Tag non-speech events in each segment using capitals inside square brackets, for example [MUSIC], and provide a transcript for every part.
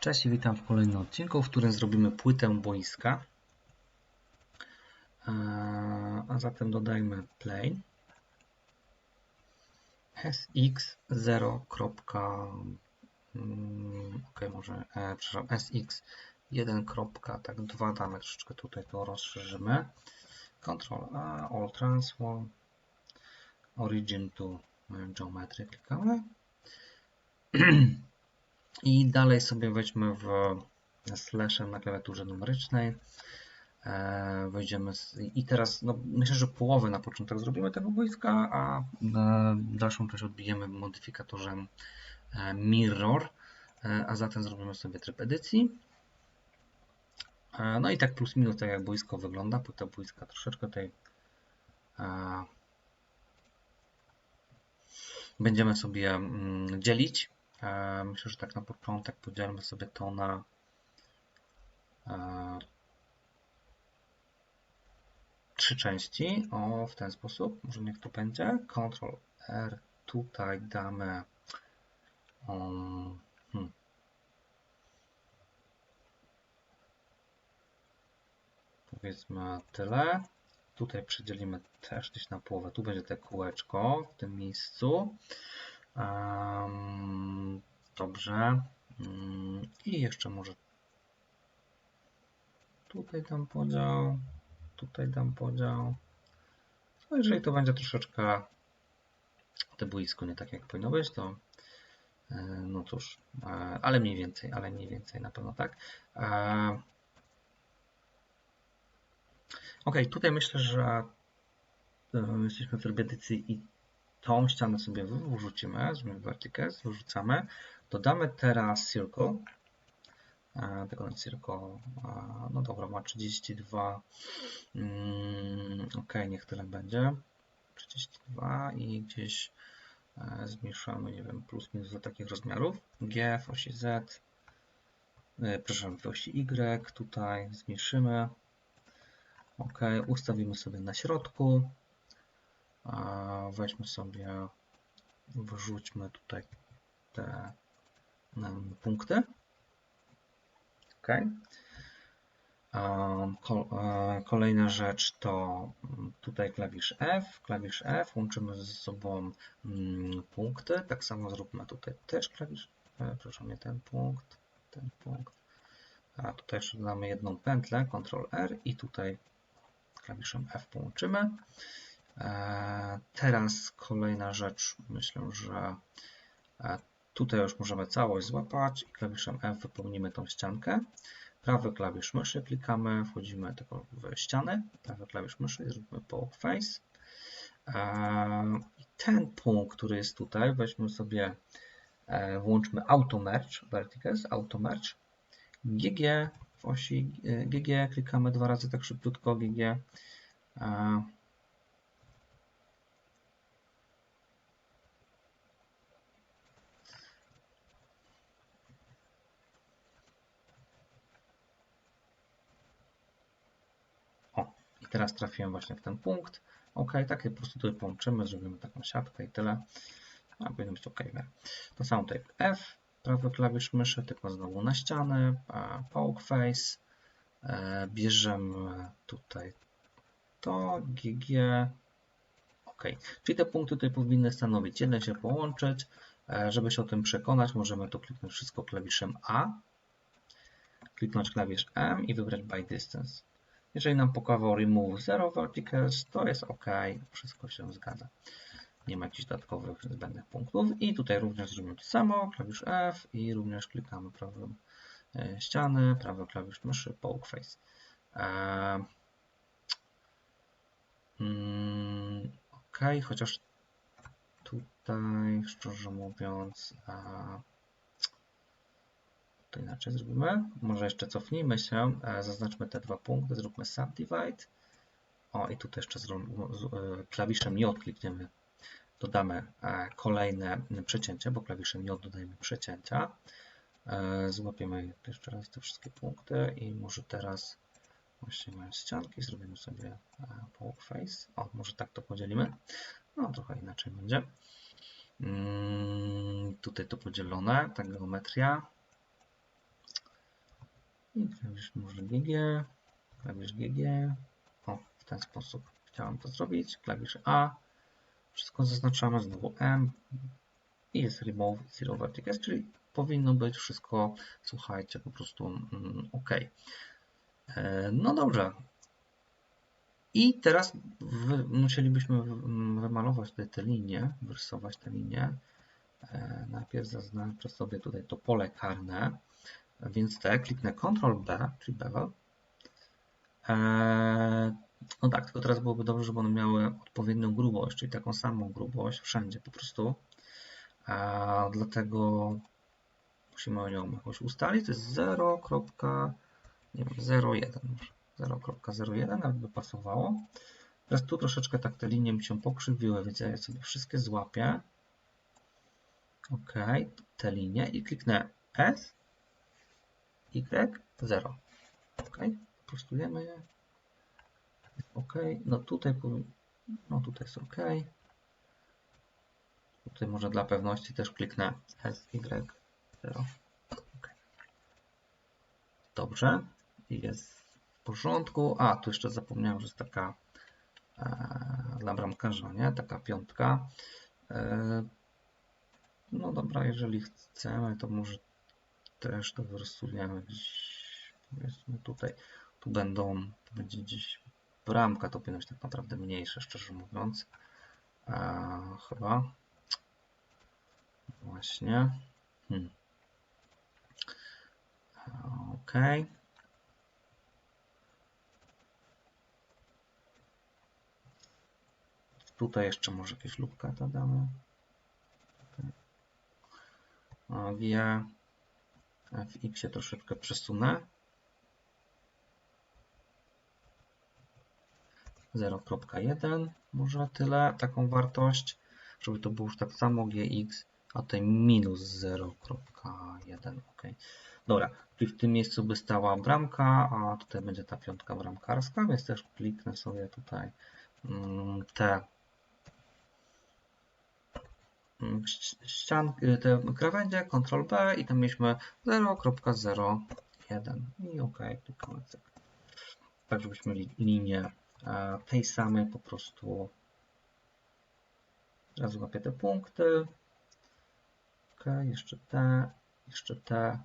Cześć i witam w kolejnym odcinku, w którym zrobimy płytę boiska. Eee, A zatem dodajmy plane sx0. mm, Ok, może, e, przepraszam, sx1. Tak, 2 damy troszeczkę tutaj to rozszerzymy. Ctrl A, All Transform, Origin to Geometry klikamy. [CLEARS THROAT] I dalej sobie wejdźmy w slashem na klawiaturze numerycznej. E, Wejdziemy i teraz no, myślę, że połowę na początek zrobimy tego boiska, a e, dalszą część odbijemy w modyfikatorze e, mirror, a zatem zrobimy sobie tryb edycji. No i tak plus minus tak jak boisko wygląda, płyta boiska troszeczkę e, będziemy sobie mm, dzielić. E, Myślę, że tak na początek podzielmy sobie to na e, trzy części. O, w ten sposób. Może niech to będzie. Ctrl R. Tutaj damy um, powiedzmy tyle. Tutaj przedzielimy też gdzieś na połowę. Tu będzie te kółeczko w tym miejscu. Dobrze. Um, I jeszcze może tutaj dam podział. Tutaj dam podział. No jeżeli to będzie troszeczkę te boisko nie tak jak powinno być, to e, no cóż, e, ale mniej więcej, ale mniej więcej na pewno tak. E, Ok, tutaj myślę, że jesteśmy w trybie edycji i tą ścianę sobie wy- wyrzucimy, zrobimy vertices, wyrzucamy. Dodamy teraz circle. E, Tego na circle, no dobra, ma 32. Mm, ok, niech tyle będzie. 32 i gdzieś e, zmniejszamy, nie wiem, plus minus do takich rozmiarów. G w osi Z, e, przepraszam, w osi Y, tutaj zmniejszymy. Ok, ustawimy sobie na środku. Weźmy sobie, wrzućmy tutaj te punkty. Ok. E, Kolejna rzecz to mm, tutaj klawisz F. Klawisz F łączymy ze sobą mm, punkty. Tak samo zróbmy tutaj też klawisz, e, przepraszam, nie ten punkt, ten punkt. A tutaj jeszcze dodamy jedną pętlę, Ctrl R i tutaj klawiszem F połączymy. E, Teraz kolejna rzecz, myślę, że e, tutaj już możemy całość złapać i klawiszem F wypełnimy tą ściankę. Prawy klawisz myszy klikamy, wchodzimy tylko w ścianę, prawy klawisz myszy i zróbmy poke face. E, I ten punkt, który jest tutaj, weźmy sobie, włączmy auto merge, vertices, auto merge, GG w osi GG klikamy dwa razy tak szybciutko GG. E, O, i teraz trafiłem właśnie w ten punkt. OK, tak po prostu tutaj połączymy, zrobimy taką siatkę i tyle. A powinno być OK. To samo tutaj F, prawy klawisz myszy, tylko znowu na ścianę, poke face. E, Bierzemy tutaj to, GG. OK, czyli te punkty tutaj powinny stanowić jeden się połączyć. E, Żeby się o tym przekonać, możemy tu kliknąć wszystko klawiszem A, kliknąć klawisz M i wybrać by distance. Jeżeli nam pokazał remove 0 verticals, to jest OK, wszystko się zgadza. Nie ma jakichś dodatkowych zbędnych punktów. I tutaj również zrobimy to samo, klawisz F i również klikamy prawym e, ściany, prawy klawisz myszy, poke face. E, mm, OK, chociaż tutaj szczerze mówiąc e, to inaczej zrobimy. Może jeszcze cofnijmy się, e, zaznaczmy te dwa punkty, zróbmy subdivide. O, i tutaj jeszcze z- e, klawiszem J klikniemy. Dodamy e, kolejne przecięcie, bo klawiszem J dodajemy przecięcia. Złapiemy jeszcze raz te wszystkie punkty i może teraz właśnie mając ścianki zrobimy sobie poke face. O, może tak to podzielimy. No, trochę inaczej będzie. Mm, Tutaj to podzielone, ta geometria. I klawisz może GG, klawisz GG. O, w ten sposób chciałem to zrobić. Klawisz A. Wszystko zaznaczamy, znowu M. I jest remove zero vertices, czyli powinno być wszystko, słuchajcie, po prostu mm, OK. E, no dobrze. I teraz wy, musielibyśmy wymalować tutaj te linie, wyrysować te linie. E, najpierw zaznaczę sobie tutaj to pole karne, więc te kliknę Ctrl B, czyli bevel. E, no tak, tylko teraz byłoby dobrze, żeby one miały odpowiednią grubość, czyli taką samą grubość wszędzie po prostu. A dlatego musimy ją jakoś ustalić. To jest 0,01 0,01 aby pasowało. Teraz tu troszeczkę tak te linie mi się pokrzywiły, więc ja sobie wszystkie złapię. OK, te linie i kliknę S, Y, 0. OK, prostujemy je. OK, no tutaj, no tutaj jest OK. Tutaj może dla pewności też kliknę S, Y, 0. OK. Dobrze, jest w porządku. A, tu jeszcze zapomniałem, że jest taka e, dla bramkarza, nie? Taka piątka. E, no dobra, jeżeli chcemy, to może też to wyrysujemy gdzieś, powiedzmy tutaj. Tu będą, to będzie gdzieś bramka, to powinno być tak naprawdę mniejsze, szczerze mówiąc. E, chyba. Właśnie. Hmm. Ok. Tutaj jeszcze może jakieś lubka dodamy. G w X troszeczkę przesunę. 0.1 może tyle, taką wartość, żeby to było już tak samo gx, a tutaj minus 0.1, ok. Dobra, czyli w tym miejscu by stała bramka, a tutaj będzie ta piątka bramkarska, więc też kliknę sobie tutaj mm, te ścianki, te krawędzie, Ctrl B i tam mieliśmy 0.01 i ok, klikamy cyk. Tak, żebyśmy linię tej samej po prostu teraz łapię te punkty. Ok, jeszcze te, jeszcze te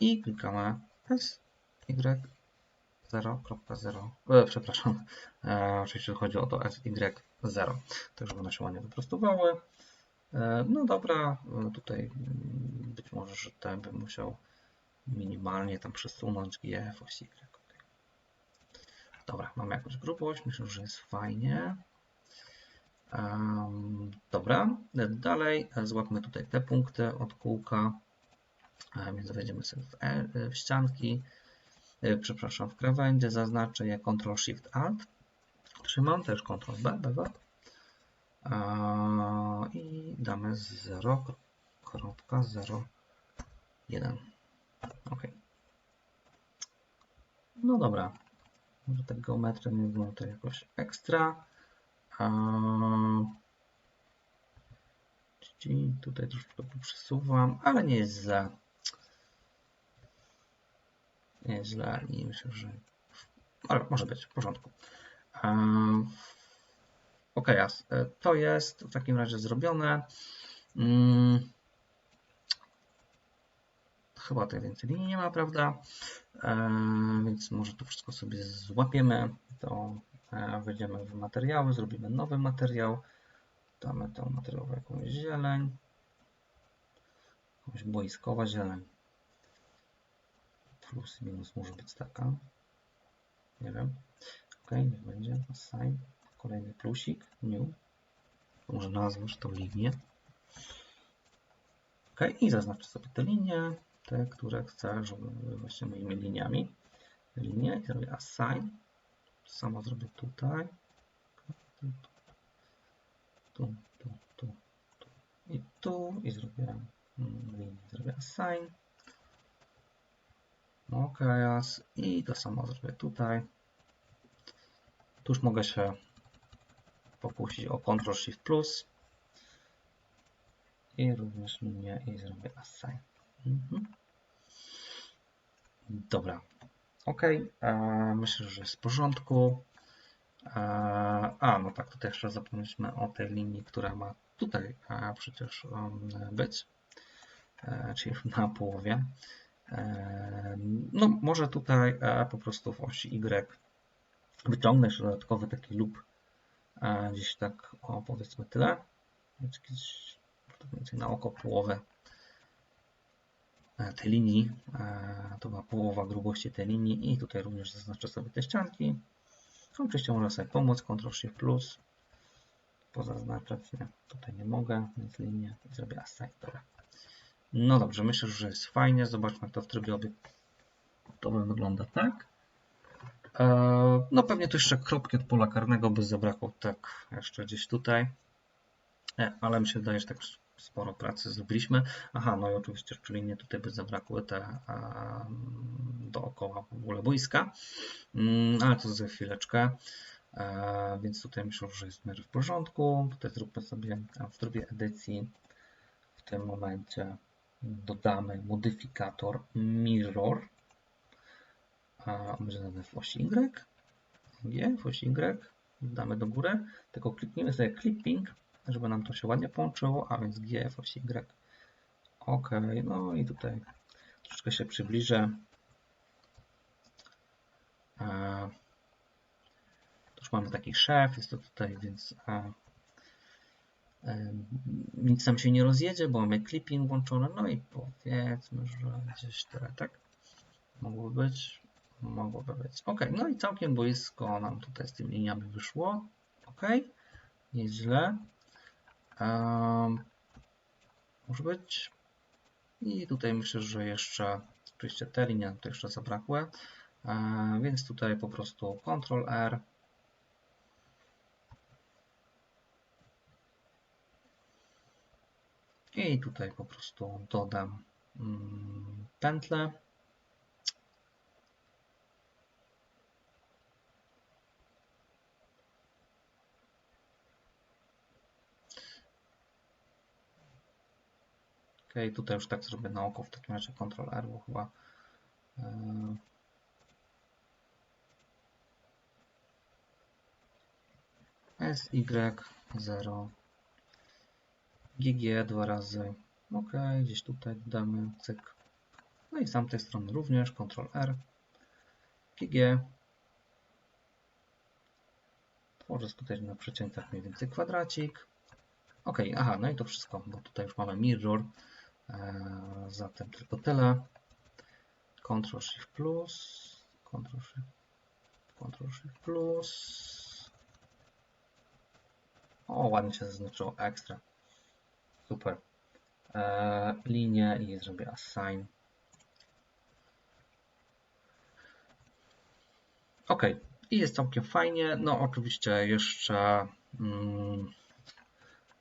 i klikamy S, Y, 0.0, e, przepraszam, e, oczywiście chodzi o to SY 0, tak żeby one się ładnie wyprostowały. E, no dobra, e, tutaj mm, być może, że ten bym musiał minimalnie tam przesunąć GF osi Y. Dobra, mamy jakąś grubość, myślę, że jest fajnie. Dobra, dalej złapmy tutaj te punkty od kółka, więc wejdziemy sobie w, e, w ścianki, e, przepraszam, w krawędzie, zaznaczę je Ctrl Shift Alt, trzymam też Ctrl B, B, i damy 0.01. OK. No dobra, może tak geometria nie wygląda to jakoś ekstra. Czyli tutaj troszkę przesuwam, ale nie jest źle. Nie jest źle i myślę, że ale może być w porządku. Ok, to jest w takim razie zrobione. Hmm chyba tutaj więcej linii nie ma, prawda? E, więc może to wszystko sobie złapiemy, to e, wejdziemy w materiały, zrobimy nowy materiał, damy tą materiałową jakąś zieleń, jakąś boiskowa zieleń, plus minus może być taka, nie wiem, ok, niech będzie, assign, kolejny plusik, new, może nazwasz to linię, ok, i zaznaczę sobie tę linię, te, które chcę, żeby były właśnie moimi liniami. Linie i zrobię assign. Samo zrobię tutaj. Tu, tu, tu, tu i tu i zrobię mm, linię, zrobię assign. OK, i to samo zrobię tutaj. Tu już mogę się pokusić o Ctrl Shift plus i również linię i zrobię assign. Mhm. Dobra. Ok. Myślę, że jest w porządku. E, a, no tak, tutaj jeszcze zapomnieliśmy o tej linii, która ma tutaj e, przecież um, być, e, czyli [LAUGHS] na połowie. No, może tutaj po prostu w osi Y wyciągnę jeszcze dodatkowy taki lub gdzieś tak, o powiedzmy tyle, więcej na oko połowę tej linii, to była połowa grubości tej linii i tutaj również zaznaczę sobie te ścianki. Oczywiście można sobie pomóc, Ctrl Shift plus, pozaznaczać, nie, tutaj nie mogę, więc linię zrobię assign, dobra. No dobrze, myślę, że jest fajnie, zobaczmy jak to w trybie obiektowym wygląda tak. E, no pewnie tu jeszcze kropki od pola karnego by zabrakło tak jeszcze gdzieś tutaj, e, ale mi się wydaje, że tak sporo pracy zrobiliśmy. Aha, no i oczywiście jeszcze linie tutaj by zabrakły te dookoła w ogóle boiska, mm, ale to za chwileczkę. E, więc tutaj myślę, że jest w porządku. Tutaj zróbmy sobie w trybie edycji w tym momencie dodamy modyfikator mirror. Dane w osi Y. G, w osi Y. Damy do góry, tylko kliknijmy sobie clipping żeby nam to się ładnie połączyło, a więc G, F, Y. OK, no i tutaj troszeczkę się przybliżę. E, już mamy taki szef, jest to tutaj, więc e, e, nic nam się nie rozjedzie, bo mamy clipping włączony, no i powiedzmy, że gdzieś tyle, tak? Mogłoby być, mogłoby być. OK, no i całkiem boisko nam tutaj z tymi liniami wyszło. OK, nieźle. Może być. I tutaj myślę, że jeszcze, oczywiście te linie to jeszcze zabrakły, więc tutaj po prostu Ctrl R. I tutaj po prostu dodam mm, pętlę. Ok, tutaj już tak zrobię na oko w takim razie Ctrl R, bo chyba SY0 GG dwa razy. Ok, gdzieś tutaj dodamy cyk. No i z tamtej strony również Ctrl R GG. Tworzę tutaj na przeciętach mniej więcej kwadracik. Ok, aha, no i to wszystko, bo tutaj już mamy mirror. E, zatem tylko tyle. Ctrl Shift plus, Ctrl Shift, Ctrl Shift plus. O, ładnie się zaznaczyło ekstra. Super. E, linię i zrobię assign. Ok, i jest całkiem fajnie. No, oczywiście jeszcze. Mm,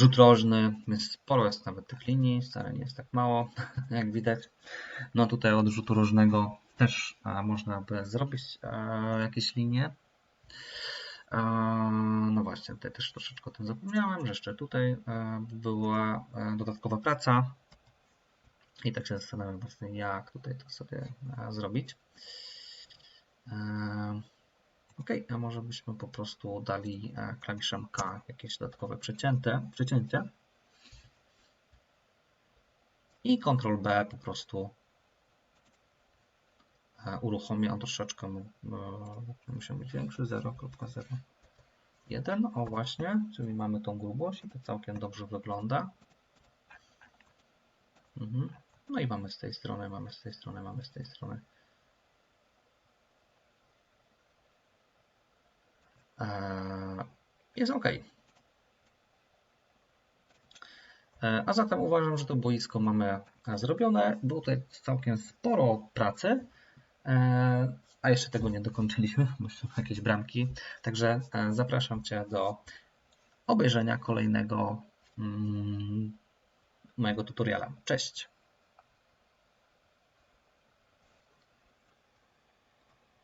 rzut rożny, jest sporo jest nawet tych linii, wcale nie jest tak mało, [LAUGHS] jak widać. No tutaj od rzutu rożnego też można by zrobić jakieś linie. No właśnie, tutaj też troszeczkę o tym zapomniałem, że jeszcze tutaj była dodatkowa praca. I tak się zastanawiam właśnie, jak tutaj to sobie zrobić. Ok, a może byśmy po prostu dali e, klawiszem K jakieś dodatkowe przecięte, przecięcie. I Ctrl B po prostu e, uruchomię on troszeczkę, e, musi być większy, 0.01, o właśnie, czyli mamy tą grubość i to całkiem dobrze wygląda. Mhm. No i mamy z tej strony, mamy z tej strony, mamy z tej strony. Jest ok. E, a zatem uważam, że to boisko mamy zrobione. Było tutaj całkiem sporo pracy, e, a jeszcze tego nie dokończyliśmy, [LAUGHS] bo są jakieś bramki. Także zapraszam Cię do obejrzenia kolejnego mm, mojego tutoriala. Cześć!